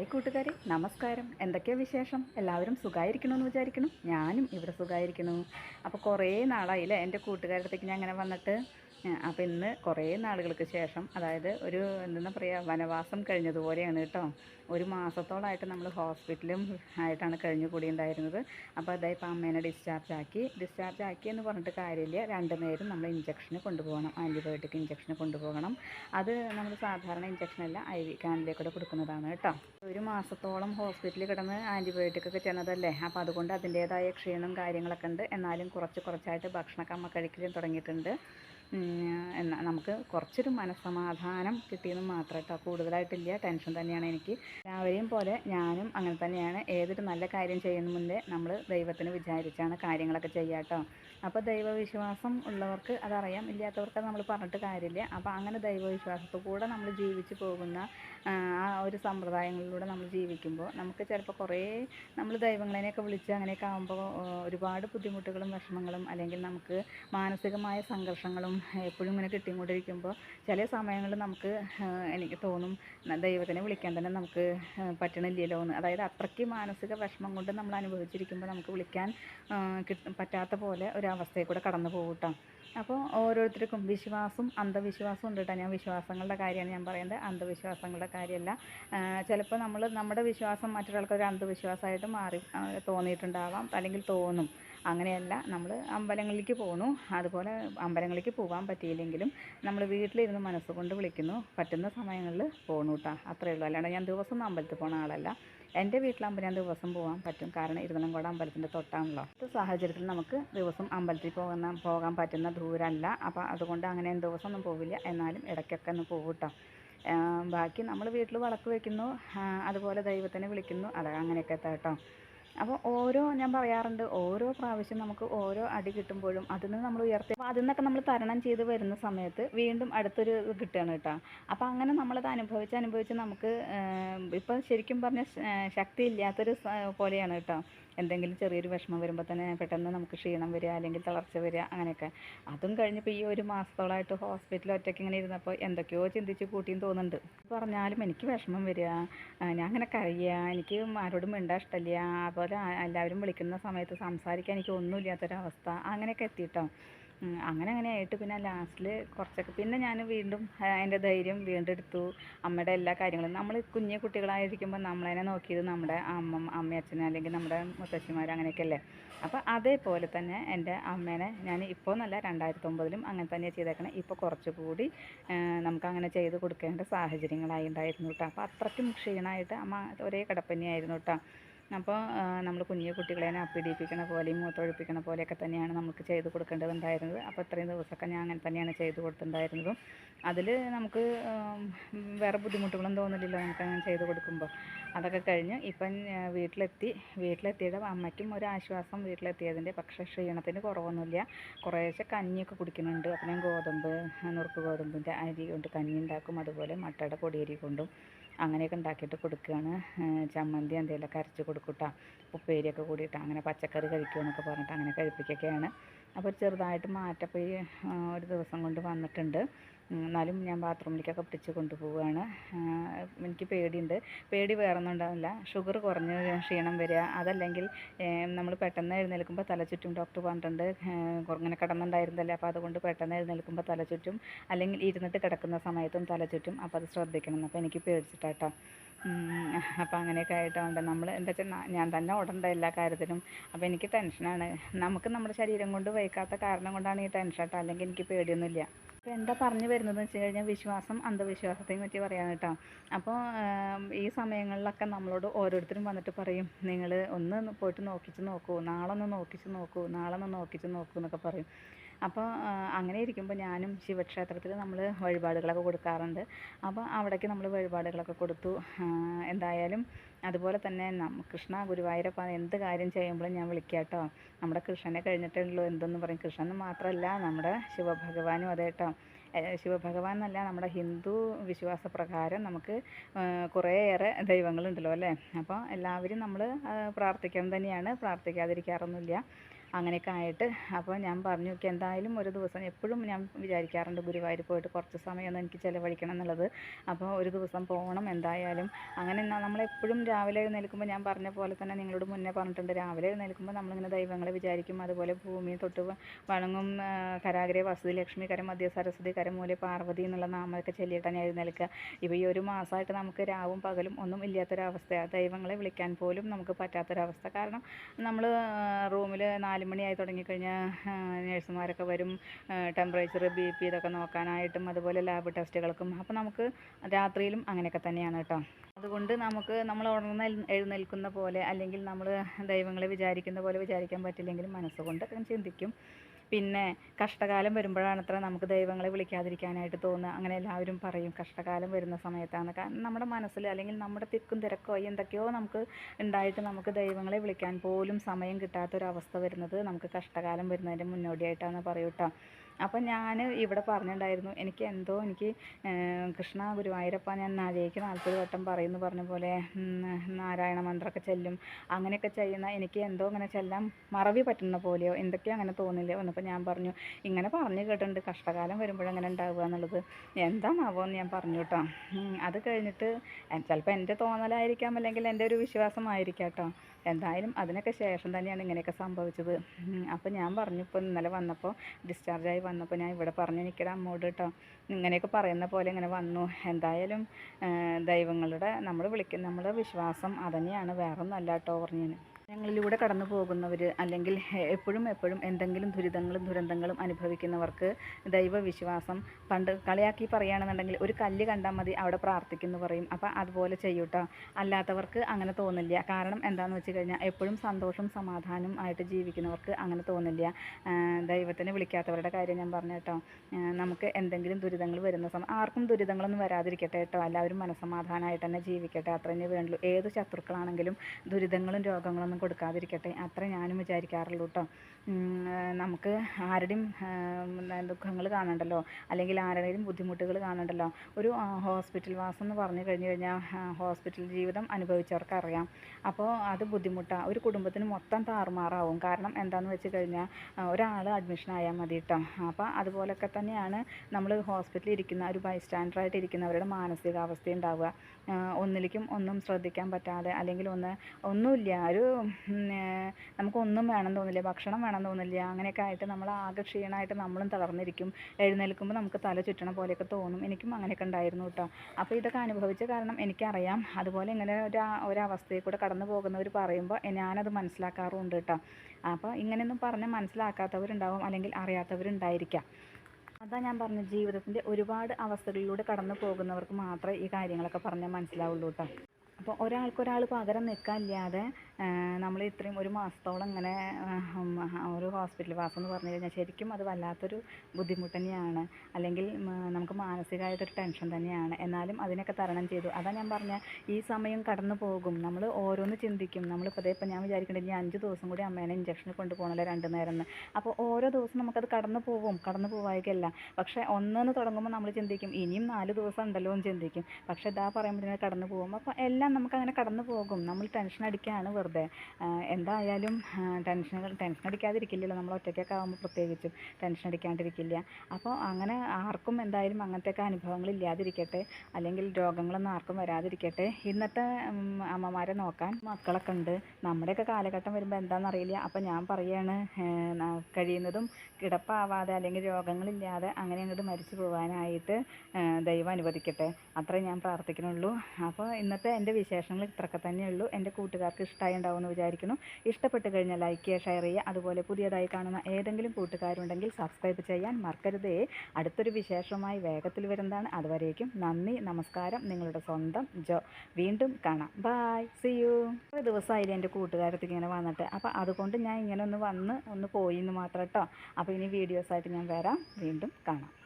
Hi കൂട്ടുകാരെ നമസ്കാരം. എന്തൊക്കെയാണ് വിശേഷം? എല്ലാവരും സുഖമായിരിക്കണമെന്ന് വിചാരിക്കണം ഞാനും ഇവിടെ സുഖമായിരിക്കണു അപ്പോൾ കുറേ നാളായില്ലേ എന്റെ കൂട്ടുകാരുടെ അടുത്തേക്ക് ഞാൻ അങ്ങനെ വന്നിട്ട്. അപ്പോൾ ഇന്ന് കുറേ നാളുകൾക്ക് ശേഷം അതായത് ഒരു എന്താ പറയുക വനവാസം കഴിഞ്ഞതുപോലെയാണ് കേട്ടോ. ഒരു മാസത്തോളമായിട്ട് നമ്മൾ ഹോസ്പിറ്റലും ആയിട്ടാണ് കഴിഞ്ഞു കൂടിയുണ്ടായിരുന്നത്. അപ്പോൾ അതായത് ഇപ്പോൾ അമ്മേനെ ഡിസ്ചാർജ് ആക്കി. ഡിസ്ചാർജ് ആക്കി എന്ന് പറഞ്ഞിട്ട് കാര്യമില്ല. രണ്ട് നേരം നമ്മൾ ഇഞ്ചക്ഷന് കൊണ്ടുപോകണം. ആന്റിബയോട്ടിക് ഇഞ്ചക്ഷന് കൊണ്ടുപോകണം. അത് നമ്മൾ സാധാരണ ഇഞ്ചക്ഷനല്ല ഐ വി കാനിലേക്കൂടെ കൊടുക്കുന്നതാണ് കേട്ടോ. ഒരു മാസത്തോളം ഹോസ്പിറ്റലിൽ കിടന്ന് ആന്റിബയോട്ടിക് ഒക്കെ ചെന്നതല്ലേ? അപ്പോൾ അതുകൊണ്ട് അതിന്റേതായ ക്ഷീണം കാര്യങ്ങളൊക്കെ ഉണ്ട്. എന്നാലും കുറച്ച് കുറച്ചായിട്ട് ഭക്ഷണമൊക്കെ അമ്മ കഴിക്കലും തുടങ്ങിയിട്ടുണ്ട്. എന്നാൽ നമുക്ക് കുറച്ചൊരു മനസ്സമാധാനം കിട്ടിയെന്ന് മാത്രം കേട്ടോ. കൂടുതലായിട്ടില്ല. ടെൻഷൻ തന്നെയാണ് എനിക്ക്. എല്ലാവരെയും പോലെ ഞാനും അങ്ങനെ തന്നെയാണ്. ഏതൊരു നല്ല കാര്യം ചെയ്യുന്ന മുന്നേ നമ്മൾ ദൈവത്തിന് വിചാരിച്ചാണ് കാര്യങ്ങളൊക്കെ ചെയ്യുക കേട്ടോ. അപ്പോൾ ദൈവവിശ്വാസം ഉള്ളവർക്ക് അതറിയാം. ഇല്ലാത്തവർക്ക് നമ്മൾ പറഞ്ഞിട്ട് കാര്യമില്ല. അപ്പോൾ അങ്ങനെ ദൈവവിശ്വാസത്തിൽ കൂടെ നമ്മൾ ജീവിച്ചു പോകുന്ന ആ ഒരു സമ്പ്രദായങ്ങളിലൂടെ നമ്മൾ ജീവിക്കുമ്പോൾ നമുക്ക് ചിലപ്പോൾ കുറേ നമ്മൾ ദൈവങ്ങളെയൊക്കെ വിളിച്ച് അങ്ങനെയൊക്കെ ആകുമ്പോൾ ഒരുപാട് ബുദ്ധിമുട്ടുകളും വിഷമങ്ങളും അല്ലെങ്കിൽ നമുക്ക് മാനസികമായ സംഘർഷങ്ങളും എപ്പോഴും ഇങ്ങനെ കിട്ടിക്കൊണ്ടിരിക്കുമ്പോൾ ചില സമയങ്ങളിൽ നമുക്ക് എനിക്ക് തോന്നും ദൈവത്തിനെ വിളിക്കാൻ തന്നെ നമുക്ക് പറ്റണില്ലല്ലോ എന്ന്. അതായത് അത്രയ്ക്ക് മാനസിക വിഷമം കൊണ്ട് നമ്മൾ അനുഭവിച്ചിരിക്കുമ്പോൾ നമുക്ക് വിളിക്കാൻ പറ്റാത്ത പോലെ ഒരവസ്ഥയിൽ കൂടെ കടന്നു പോകും അപ്പോൾ ഓരോരുത്തർക്കും വിശ്വാസം അന്ധവിശ്വാസം ഉണ്ട് കേട്ടോ ഞാൻ വിശ്വാസങ്ങളുടെ കാര്യമാണ് ഞാൻ പറയുന്നത്. അന്ധവിശ്വാസങ്ങളുടെ കാര്യമല്ല. ചിലപ്പോൾ നമ്മൾ നമ്മുടെ വിശ്വാസം മറ്റൊരാൾക്ക് ഒരു അന്ധവിശ്വാസമായിട്ട് മാറി തോന്നിയിട്ടുണ്ടാവാം അല്ലെങ്കിൽ തോന്നും. അങ്ങനെയല്ല നമ്മൾ അമ്പലങ്ങളിലേക്ക് പോകണു അതുപോലെ അമ്പലങ്ങളിലേക്ക് പോകാൻ പറ്റിയില്ലെങ്കിലും നമ്മൾ വീട്ടിലിരുന്ന് മനസ്സുകൊണ്ട് വിളിക്കുന്നു. പറ്റുന്ന സമയങ്ങളിൽ പോകണു കേട്ടോ അത്രയേ ഉള്ളൂ. അല്ലാണ്ട് ഞാൻ ദിവസം അമ്പലത്തിൽ പോകുന്ന ആളല്ല. എന്റെ വീട്ടിലാകുമ്പോൾ ഞാൻ ദിവസം പോകാൻ പറ്റും. കാരണം ഇരുതലങ്കോട് അമ്പലത്തിന്റെ തൊട്ടാണല്ലോ. ഈ സാഹചര്യത്തിൽ നമുക്ക് ദിവസം അമ്പലത്തിൽ പോകുന്ന പോകാൻ പറ്റുന്ന ദൂരമല്ല അപ്പോൾ അതുകൊണ്ട് അങ്ങനെ ദിവസം ഒന്നും പോവില്ല. എന്നാലും ഇടയ്ക്കൊക്കെ ഒന്ന് പോകും കേട്ടോ ബാക്കി നമ്മൾ വീട്ടിൽ വളക്ക് വയ്ക്കുന്നു അതുപോലെ ദൈവത്തിനെ വിളിക്കുന്നു. അത് അങ്ങനെയൊക്കെ കേട്ടോ അപ്പോൾ ഓരോ ഞാൻ പറയാറുണ്ട് ഓരോ പ്രാവശ്യം നമുക്ക് ഓരോ അടി കിട്ടുമ്പോഴും അതിൽ നിന്ന് നമ്മൾ ഉയർത്തി അപ്പോൾ അതിൽ നിന്നൊക്കെ നമ്മൾ തരണം ചെയ്ത് വരുന്ന സമയത്ത് വീണ്ടും അടുത്തൊരു കിട്ടുകയാണ് കേട്ടോ. അപ്പോൾ അങ്ങനെ നമ്മളത് അനുഭവിച്ച് അനുഭവിച്ച് നമുക്ക് ഇപ്പം ശരിക്കും പറഞ്ഞ ശക്തി ഇല്ലാത്തൊരു പോലെയാണ് കേട്ടോ. എന്തെങ്കിലും ചെറിയൊരു വിഷമം വരുമ്പോൾ തന്നെ പെട്ടെന്ന് നമുക്ക് ക്ഷീണം വരിക അല്ലെങ്കിൽ തളർച്ച വരിക അങ്ങനെയൊക്കെ. അതും കഴിഞ്ഞപ്പോൾ ഈ ഒരു മാസത്തോളമായിട്ട് ഹോസ്പിറ്റലിൽ ഒറ്റയ്ക്ക് ഇങ്ങനെ ഇരുന്നപ്പോൾ എന്തൊക്കെയോ ചിന്തിച്ച് കൂട്ടിയും തോന്നുന്നുണ്ട്. പറഞ്ഞാലും എനിക്ക് വിഷമം വരിക ഞാൻ അങ്ങനെ കരയുക എനിക്ക് ആരോടും മിണ്ടാ ഇഷ്ടമില്ല അതുപോലെ എല്ലാവരും വിളിക്കുന്ന സമയത്ത് സംസാരിക്കാൻ എനിക്ക് ഒന്നുമില്ലാത്തൊരവസ്ഥ അങ്ങനെയൊക്കെ എത്തിയിട്ടോ. അങ്ങനെ അങ്ങനെ ആയിട്ട് പിന്നെ ലാസ്റ്റിൽ കുറച്ചൊക്കെ പിന്നെ ഞാൻ വീണ്ടും എന്റെ ധൈര്യം വീണ്ടും എടുത്തു. അമ്മയുടെ എല്ലാ കാര്യങ്ങളും. നമ്മൾ കുഞ്ഞു കുട്ടികളായിരിക്കുമ്പോൾ നമ്മളതിനെ നോക്കിയത് നമ്മുടെ അമ്മ അമ്മയച്ഛനും അല്ലെങ്കിൽ നമ്മുടെ മുത്തശ്ശിമാർ അങ്ങനെയൊക്കെ അല്ലേ? അപ്പോൾ അതേപോലെ തന്നെ എന്റെ അമ്മേനെ ഞാൻ ഇപ്പോൾ നല്ല രണ്ടായിരത്തി ഒമ്പതിലും അങ്ങനെ തന്നെയാണ് ചെയ്തേക്കണേ. ഇപ്പോൾ കുറച്ചുകൂടി നമുക്കങ്ങനെ ചെയ്ത് കൊടുക്കേണ്ട സാഹചര്യങ്ങളായി ഉണ്ടായിരുന്നു കേട്ടോ അപ്പോൾ അത്രയ്ക്കും ക്ഷീണമായിട്ട് അമ്മ ഒരേ കിടപ്പന്നെയായിരുന്നു കേട്ടോ അപ്പോൾ നമ്മൾ കുഞ്ഞു കുട്ടികളെ അപ്പിടിപ്പിക്കണ പോലെയും മൂത്തൊഴിപ്പിക്കണ പോലെയൊക്കെ തന്നെയാണ് നമുക്ക് ചെയ്ത് കൊടുക്കേണ്ടതുണ്ടായിരുന്നത്. അപ്പോൾ ഇത്രയും ദിവസമൊക്കെ ഞാൻ അങ്ങനെ തന്നെയാണ് ചെയ്ത് കൊടുത്തിട്ടുണ്ടായിരുന്നതും. അതിൽ നമുക്ക് വേറെ ബുദ്ധിമുട്ടുകളൊന്നും തോന്നില്ലല്ലോ നമുക്ക് അങ്ങനെ ചെയ്ത് കൊടുക്കുമ്പോൾ. അതൊക്കെ കഴിഞ്ഞ് ഇപ്പം വീട്ടിലെത്തി വീട്ടിലെത്തിയുടെ അമ്മയ്ക്കും ഒരു ആശ്വാസം വീട്ടിലെത്തിയതിന്റെ പക്ഷേ ക്ഷീണത്തിന് കുറവൊന്നുമില്ല. കുറേശ്ശെ കഞ്ഞിയൊക്കെ കുടിക്കുന്നുണ്ട്. അപ്പം ഞാൻ ഗോതമ്പ് നുറുക്ക് ഗോതമ്പിന്റെ അരി കൊണ്ട് കഞ്ഞി ഉണ്ടാക്കും. അതുപോലെ മട്ടയുടെ പൊടിയരി കൊണ്ടും അങ്ങനെയൊക്കെ ഉണ്ടാക്കിയിട്ട് കൊടുക്കുകയാണ്. ചമ്മന്തി എന്തെങ്കിലുമൊക്കെ അരച്ച് കൊടുക്കൂട്ടാ. ഉപ്പേരിയൊക്കെ കൂടിയിട്ട് അങ്ങനെ പച്ചക്കറി കഴിക്കുമെന്നൊക്കെ പറഞ്ഞിട്ട് അങ്ങനെ കഴിപ്പിക്കുകയൊക്കെയാണ്. അപ്പോൾ ചെറുതായിട്ട് മാറ്റപ്പോൾ ഒരു ദിവസം കൊണ്ട് വന്നിട്ടുണ്ട്. എന്നാലും ഞാൻ ബാത്റൂമിലേക്കൊക്കെ പിടിച്ച് കൊണ്ടുപോവുകയാണ്. എനിക്ക് പേടിയുണ്ട്. പേടി വേറൊന്നും ഷുഗർ കുറഞ്ഞ് ക്ഷീണം വരിക. അതല്ലെങ്കിൽ നമ്മൾ പെട്ടെന്ന് എഴുന്നേൽക്കുമ്പോൾ തലചുറ്റും ഡോക്ടർ പറഞ്ഞിട്ടുണ്ട്. ഇങ്ങനെ കിടന്നുണ്ടായിരുന്നല്ലേ? അപ്പോൾ അതുകൊണ്ട് പെട്ടെന്ന് എഴുന്നേൽക്കുമ്പോൾ തലചുറ്റും അല്ലെങ്കിൽ ഇരുന്നിട്ട് കിടക്കുന്ന സമയത്തും തലചുറ്റും അപ്പോൾ അത് ശ്രദ്ധിക്കണം. അപ്പോൾ എനിക്ക് പേടിച്ചിട്ടാട്ടോ. അപ്പോൾ അങ്ങനെയൊക്കെ ആയിട്ടുണ്ട് നമ്മൾ എന്താ വെച്ചാൽ ഞാൻ തന്നെ ഓടേണ്ട എല്ലാ കാര്യത്തിലും. അപ്പോൾ എനിക്ക് ടെൻഷനാണ്. നമുക്ക് നമ്മുടെ ശരീരം കൊണ്ട് വയ്ക്കാത്ത കാരണം കൊണ്ടാണ് ഈ ടെൻഷൻ കേട്ടോ. അല്ലെങ്കിൽ എനിക്ക് പേടിയൊന്നുമില്ല. അപ്പോൾ എന്താ പറഞ്ഞു വരുന്നതെന്ന് വെച്ച് കഴിഞ്ഞാൽ വിശ്വാസം അന്ധവിശ്വാസത്തെയും പറ്റി പറയാൻ കേട്ടോ. അപ്പോൾ ഈ സമയങ്ങളിലൊക്കെ നമ്മളോട് ഓരോരുത്തരും വന്നിട്ട് പറയും നിങ്ങൾ ഒന്ന് പോയിട്ട് നോക്കിച്ച് നോക്കൂ നാളെ ഒന്ന് നോക്കിച്ച് നോക്കൂ നാളെ ഒന്ന് നോക്കിച്ച് നോക്കൂ എന്നൊക്കെ പറയും. അപ്പോൾ അങ്ങനെ ഇരിക്കുമ്പോൾ ഞാനും ശിവക്ഷേത്രത്തിൽ നമ്മൾ വഴിപാടുകളൊക്കെ കൊടുക്കാറുണ്ട്. അപ്പോൾ അവിടേക്ക് നമ്മൾ വഴിപാടുകളൊക്കെ കൊടുത്തു. എന്തായാലും അതുപോലെ തന്നെ കൃഷ്ണ ഗുരുവായൂരപ്പ എന്ത് കാര്യം ചെയ്യുമ്പോഴും ഞാൻ വിളിക്കാം കേട്ടോ. നമ്മുടെ കൃഷ്ണനെ കഴിഞ്ഞിട്ടുള്ളൂ എന്തെന്ന് പറയും? കൃഷ്ണൻ മാത്രമല്ല നമ്മുടെ ശിവഭഗവാനും അതെ കേട്ടോ. ശിവഭഗവാൻ എന്നല്ല നമ്മുടെ ഹിന്ദു വിശ്വാസപ്രകാരം നമുക്ക് കുറേയേറെ ദൈവങ്ങളുണ്ടല്ലോ അല്ലേ? അപ്പോൾ എല്ലാവരും നമ്മൾ പ്രാർത്ഥിക്കാൻ തന്നെയാണ്. പ്രാർത്ഥിക്കാതിരിക്കാറൊന്നുമില്ല. അങ്ങനെയൊക്കെ ആയിട്ട് അപ്പോൾ ഞാൻ പറഞ്ഞു നോക്കി എന്തായാലും ഒരു ദിവസം എപ്പോഴും ഞാൻ വിചാരിക്കാറുണ്ട് ഗുരുവായൂർ പോയിട്ട് കുറച്ച് സമയമൊന്നും എനിക്ക് ചിലവഴിക്കണം എന്നുള്ളത്. അപ്പോൾ ഒരു ദിവസം പോകണം എന്തായാലും. അങ്ങനെ നമ്മളെപ്പോഴും രാവിലെ എഴുന്നേൽക്കുമ്പോൾ ഞാൻ പറഞ്ഞ പോലെ തന്നെ നിങ്ങളോട് മുന്നേ പറഞ്ഞിട്ടുണ്ട്. രാവിലെ എഴുന്നേൽക്കുമ്പോൾ നമ്മളിങ്ങനെ ദൈവങ്ങളെ വിചാരിക്കും. അതുപോലെ ഭൂമി തൊട്ട് വണങ്ങും കരാഗ്രഹ കരാഗ്രേ വസുതി ലക്ഷ്മി കരം മധ്യ സരസ്വതി കരമൂലെ പാർവതി എന്നുള്ള നാമൊക്കെ ചൊല്ലിയിട്ടാണ് ഞാൻ എഴുന്നേൽക്കുക. ഇപ്പോൾ ഈ ഒരു മാസമായിട്ട് നമുക്ക് രാവും പകലും ഒന്നും ഇല്ലാത്തൊരവസ്ഥയാണ്. ദൈവങ്ങളെ വിളിക്കാൻ പോലും നമുക്ക് പറ്റാത്തൊരവസ്ഥ. കാരണം നമ്മൾ റൂമിൽ നാല് മണിയായി തുടങ്ങിക്കഴിഞ്ഞാൽ നേഴ്സുമാരൊക്കെ വരും ടെമ്പറേച്ചർ ബി പി ഇതൊക്കെ നോക്കാനായിട്ടും അതുപോലെ ലാബ് ടെസ്റ്റുകൾക്കും അപ്പോൾ നമുക്ക് രാത്രിയിലും അങ്ങനെയൊക്കെ തന്നെയാണ് കേട്ടോ. അതുകൊണ്ട് നമുക്ക് നമ്മൾ ഉണർന്ന് എഴുന്നേൽക്കുന്ന പോലെ അല്ലെങ്കിൽ നമ്മൾ ദൈവങ്ങളെ വിചാരിക്കുന്ന പോലെ വിചാരിക്കാൻ പറ്റില്ലെങ്കിലും മനസ്സുകൊണ്ടൊക്കെ ചിന്തിക്കും. പിന്നെ കഷ്ടകാലം വരുമ്പോഴാണ് അത്ര നമുക്ക് ദൈവങ്ങളെ വിളിക്കാതിരിക്കാനായിട്ട് തോന്നുക. അങ്ങനെ എല്ലാവരും പറയും കഷ്ടകാലം വരുന്ന സമയത്താണ്. കാരണം നമ്മുടെ മനസ്സിൽ അല്ലെങ്കിൽ നമ്മുടെ തിക്കും തിരക്കോ എന്തൊക്കെയോ നമുക്ക് ഉണ്ടായിട്ട് നമുക്ക് ദൈവങ്ങളെ വിളിക്കാൻ പോലും സമയം കിട്ടാത്തൊരവസ്ഥ വരുന്നത് നമുക്ക് കഷ്ടകാലം വരുന്നതിന്റെ മുന്നോടിയായിട്ടാണ് പറയൂട്ടോ അപ്പം ഞാൻ ഇവിടെ പറഞ്ഞിട്ടുണ്ടായിരുന്നു എനിക്ക് എന്തോ എനിക്ക് കൃഷ്ണ ഗുരുവായൂരപ്പ ഞാൻ നാഴേക്ക് നാൽപ്പത് വട്ടം പറയുന്നു പറഞ്ഞ പോലെ നാരായണ മന്ത്രമൊക്കെ ചെല്ലും അങ്ങനെയൊക്കെ ചെയ്യുന്ന എനിക്ക് എന്തോ അങ്ങനെ ചെല്ലാൻ മറവി പറ്റുന്ന പോലെയോ എന്തൊക്കെയോ അങ്ങനെ തോന്നില്ലേ? വന്നപ്പോൾ ഞാൻ പറഞ്ഞു ഇങ്ങനെ പറഞ്ഞു കേട്ടിട്ടുണ്ട് കഷ്ടകാലം വരുമ്പോഴങ്ങനെ ഉണ്ടാവുക എന്നുള്ളത്. എന്താണാവോ എന്ന് ഞാൻ പറഞ്ഞു കേട്ടോ. അത് കഴിഞ്ഞിട്ട് ചിലപ്പോൾ എന്റെ തോന്നലായിരിക്കാം അല്ലെങ്കിൽ എന്റെ ഒരു വിശ്വാസമായിരിക്കാം കേട്ടോ. എന്തായാലും അതിനൊക്കെ ശേഷം തന്നെയാണ് ഇങ്ങനെയൊക്കെ സംഭവിച്ചത്. അപ്പോൾ ഞാൻ പറഞ്ഞു ഇപ്പോൾ ഇന്നലെ വന്നപ്പോൾ ഡിസ്ചാർജായി വന്നപ്പോൾ ഞാൻ ഇവിടെ പറഞ്ഞു എനിക്കിടെ അമ്മോട് കേട്ടോ ഇങ്ങനെയൊക്കെ പറയുന്ന പോലെ ഇങ്ങനെ വന്നു. എന്തായാലും ദൈവങ്ങളുടെ നമ്മൾ വിളിക്കുന്ന നമ്മുടെ വിശ്വാസം അതന്നെയാണ്. വേറൊന്നല്ല കേട്ടോ പറഞ്ഞു ഞാൻ ഞങ്ങളിലൂടെ കടന്നു പോകുന്നവർ അല്ലെങ്കിൽ എപ്പോഴും എപ്പോഴും എന്തെങ്കിലും ദുരിതങ്ങളും ദുരന്തങ്ങളും അനുഭവിക്കുന്നവർക്ക് ദൈവവിശ്വാസം പണ്ട് കളിയാക്കി പറയുകയാണെന്നുണ്ടെങ്കിൽ ഒരു കല്ല് കണ്ടാൽ മതി അവിടെ പ്രാർത്ഥിക്കുന്നു പറയും. അപ്പോൾ അതുപോലെ ചെയ്യൂട്ടോ? അല്ലാത്തവർക്ക് അങ്ങനെ തോന്നില്ല. കാരണം എന്താണെന്ന് വെച്ച് കഴിഞ്ഞാൽ എപ്പോഴും സന്തോഷം സമാധാനം ആയിട്ട് ജീവിക്കുന്നവർക്ക് അങ്ങനെ തോന്നില്ല. ദൈവത്തിനെ വിളിക്കാത്തവരുടെ കാര്യം ഞാൻ പറഞ്ഞു കേട്ടോ. നമുക്ക് എന്തെങ്കിലും ദുരിതങ്ങൾ വരുന്ന സമയം ആർക്കും ദുരിതങ്ങളൊന്നും വരാതിരിക്കട്ടെ കേട്ടോ. എല്ലാവരും മനസ്സമാധാനമായിട്ട് തന്നെ ജീവിക്കട്ടെ. അത്രേ വേണ്ടുള്ളൂ ഏത് ശത്രുക്കളാണെങ്കിലും ദുരിതങ്ങളും രോഗങ്ങളൊന്നും കൊടുക്കാതിരിക്കട്ടെ. അത്ര ഞാനും വിചാരിക്കാറുള്ളൂ കേട്ടോ നമുക്ക് ആരുടെയും ദുഃഖങ്ങൾ കാണണ്ടല്ലോ? അല്ലെങ്കിൽ ആരുടെയും ബുദ്ധിമുട്ടുകൾ കാണണ്ടല്ലോ? ഒരു ഹോസ്പിറ്റൽ വാസം എന്ന് പറഞ്ഞു കഴിഞ്ഞു കഴിഞ്ഞാൽ ഹോസ്പിറ്റൽ ജീവിതം അനുഭവിച്ചവർക്ക് അറിയാം. അപ്പോൾ അത് ബുദ്ധിമുട്ടാണ് ഒരു കുടുംബത്തിന് മൊത്തം താറുമാറാവും. കാരണം എന്താണെന്ന് വെച്ച് കഴിഞ്ഞാൽ ഒരാൾ അഡ്മിഷൻ ആയാൽ മതി കേട്ടോ അപ്പോൾ അതുപോലൊക്കെ തന്നെയാണ് നമ്മൾ ഹോസ്പിറ്റലിൽ ഇരിക്കുന്ന ഒരു ബൈസ്റ്റാൻഡറായിട്ട് ഇരിക്കുന്നവരുടെ മാനസികാവസ്ഥ ഉണ്ടാവുക. ഒന്നിലേക്കും ഒന്നും ശ്രദ്ധിക്കാൻ പറ്റാതെ അല്ലെങ്കിൽ ഒന്ന് ഒന്നുമില്ല ഒരു നമുക്കൊന്നും വേണം തോന്നില്ല ഭക്ഷണം വേണം തോന്നില്ല അങ്ങനെയൊക്കെ ആയിട്ട് നമ്മൾ ആകെ ക്ഷീണമായിട്ട് നമ്മളും തളർന്നിരിക്കും. എഴുന്നേൽക്കുമ്പോൾ നമുക്ക് തല ചുറ്റണ പോലെയൊക്കെ തോന്നും. എനിക്കും അങ്ങനെയൊക്കെ ഉണ്ടായിരുന്നു കേട്ടോ. അപ്പോൾ ഇതൊക്കെ അനുഭവിച്ച കാരണം എനിക്കറിയാം. അതുപോലെ ഇങ്ങനെ ഒരു ഒരവസ്ഥയിൽ കൂടെ കടന്നു പോകുന്നവർ പറയുമ്പോൾ ഞാനത് മനസ്സിലാക്കാറുമുണ്ട് കേട്ടോ. അപ്പോൾ ഇങ്ങനെയൊന്നും പറഞ്ഞ് മനസ്സിലാക്കാത്തവരുണ്ടാവും അല്ലെങ്കിൽ അറിയാത്തവരുണ്ടായിരിക്കാം. അതാ ഞാൻ പറഞ്ഞ ജീവിതത്തിന്റെ ഒരുപാട് അവസ്ഥകളിലൂടെ കടന്നു പോകുന്നവർക്ക് മാത്രമേ ഈ കാര്യങ്ങളൊക്കെ പറഞ്ഞാൽ മനസ്സിലാവുള്ളൂ കേട്ടോ അപ്പോൾ ഒരാൾക്കൊരാൾ പകരം നിൽക്കാനില്ലാതെ നമ്മൾ ഇത്രയും ഒരു മാസത്തോളം ഇങ്ങനെ ഒരു ഹോസ്പിറ്റൽ വാസം എന്ന് പറഞ്ഞു കഴിഞ്ഞാൽ ശരിക്കും അത് വല്ലാത്തൊരു ബുദ്ധിമുട്ട് തന്നെയാണ്. അല്ലെങ്കിൽ നമുക്ക് മാനസികമായിട്ടൊരു ടെൻഷൻ തന്നെയാണ്. എന്നാലും അതിനൊക്കെ തരണം ചെയ്തു. അതാ ഞാൻ പറഞ്ഞ ഈ സമയം കടന്നു പോകും. നമ്മൾ ഓരോന്ന് ചിന്തിക്കും. നമ്മളിപ്പോൾ അതേ ഇപ്പം ഞാൻ വിചാരിക്കേണ്ടത് ഇനി അഞ്ച് ദിവസം കൂടി അമ്മേനെ ഇഞ്ചക്ഷന് കൊണ്ടുപോകണല്ലോ രണ്ട് നേരം എന്ന്. അപ്പോൾ ഓരോ ദിവസം നമുക്കത് കടന്നു പോകും കടന്നു പോവായിക്കല്ല പക്ഷേ ഒന്നെന്ന് തുടങ്ങുമ്പോൾ നമ്മൾ ചിന്തിക്കും ഇനിയും നാല് ദിവസം ഉണ്ടല്ലോ എന്ന് ചിന്തിക്കും. പക്ഷേ ഇതാ പറയുമ്പോഴത്തേന് കടന്നു പോകും. അപ്പോൾ എല്ലാം നമുക്കങ്ങനെ കടന്നു പോകും? നമ്മൾ ടെൻഷൻ അടിക്കുകയാണ് വെറുതെ. എന്തായാലും ടെൻഷൻ ടെൻഷൻ അടിക്കാതിരിക്കില്ലല്ലോ. നമ്മൾ ഒറ്റയ്ക്കൊക്കെ ആകുമ്പോൾ പ്രത്യേകിച്ചും ടെൻഷൻ അടിക്കാണ്ടിരിക്കില്ല. അപ്പോൾ അങ്ങനെ ആർക്കും എന്തായാലും അങ്ങനത്തെയൊക്കെ അനുഭവങ്ങൾ ഇല്ലാതിരിക്കട്ടെ. അല്ലെങ്കിൽ രോഗങ്ങളൊന്നും ആർക്കും വരാതിരിക്കട്ടെ. ഇന്നത്തെ അമ്മമാരെ നോക്കാൻ മക്കളൊക്കെ ഉണ്ട്. നമ്മുടെയൊക്കെ കാലഘട്ടം വരുമ്പോൾ എന്താണെന്നറിയില്ല അപ്പോൾ ഞാൻ പറയുകയാണ് കഴിയുന്നതും കിടപ്പാവാതെ അല്ലെങ്കിൽ രോഗങ്ങളില്ലാതെ അങ്ങനെ അങ്ങോട്ട് മരിച്ചു പോകാനായിട്ട് ദൈവം അനുവദിക്കട്ടെ. അത്രേ ഞാൻ പ്രാർത്ഥിക്കുന്നുള്ളൂ. അപ്പോൾ ഇന്നത്തെ എന്റെ വിശേഷങ്ങൾ ഇത്രയൊക്കെ തന്നെയുള്ളൂ എന്റെ കൂട്ടുകാർക്ക് ഇഷ്ടമായി ഉണ്ടാവുമെന്ന് വിചാരിക്കുന്നു. ഇഷ്ടപ്പെട്ട് കഴിഞ്ഞാൽ ലൈക്ക് ചെയ്യുക ഷെയർ ചെയ്യുക. അതുപോലെ പുതിയതായി കാണുന്ന ഏതെങ്കിലും കൂട്ടുകാരുണ്ടെങ്കിൽ സബ്സ്ക്രൈബ് ചെയ്യാൻ മറക്കരുതേ. അടുത്തൊരു വിശേഷമായി വേഗത്തിൽ വരുന്നതാണ്. അതുവരേക്കും നന്ദി നമസ്കാരം. നിങ്ങളുടെ സ്വന്തം ജോ. വീണ്ടും കാണാം. ബായ് സി യു ഒരു ദിവസമായില്ലേ എന്റെ കൂട്ടുകാരത്തേക്ക് ഇങ്ങനെ വന്നിട്ട്. അപ്പോൾ അതുകൊണ്ട് ഞാൻ ഇങ്ങനെ ഒന്ന് വന്ന് ഒന്ന് പോയി എന്ന് മാത്രം കേട്ടോ അപ്പോൾ ഇനി വീഡിയോസായിട്ട് ഞാൻ വരാം. വീണ്ടും കാണാം.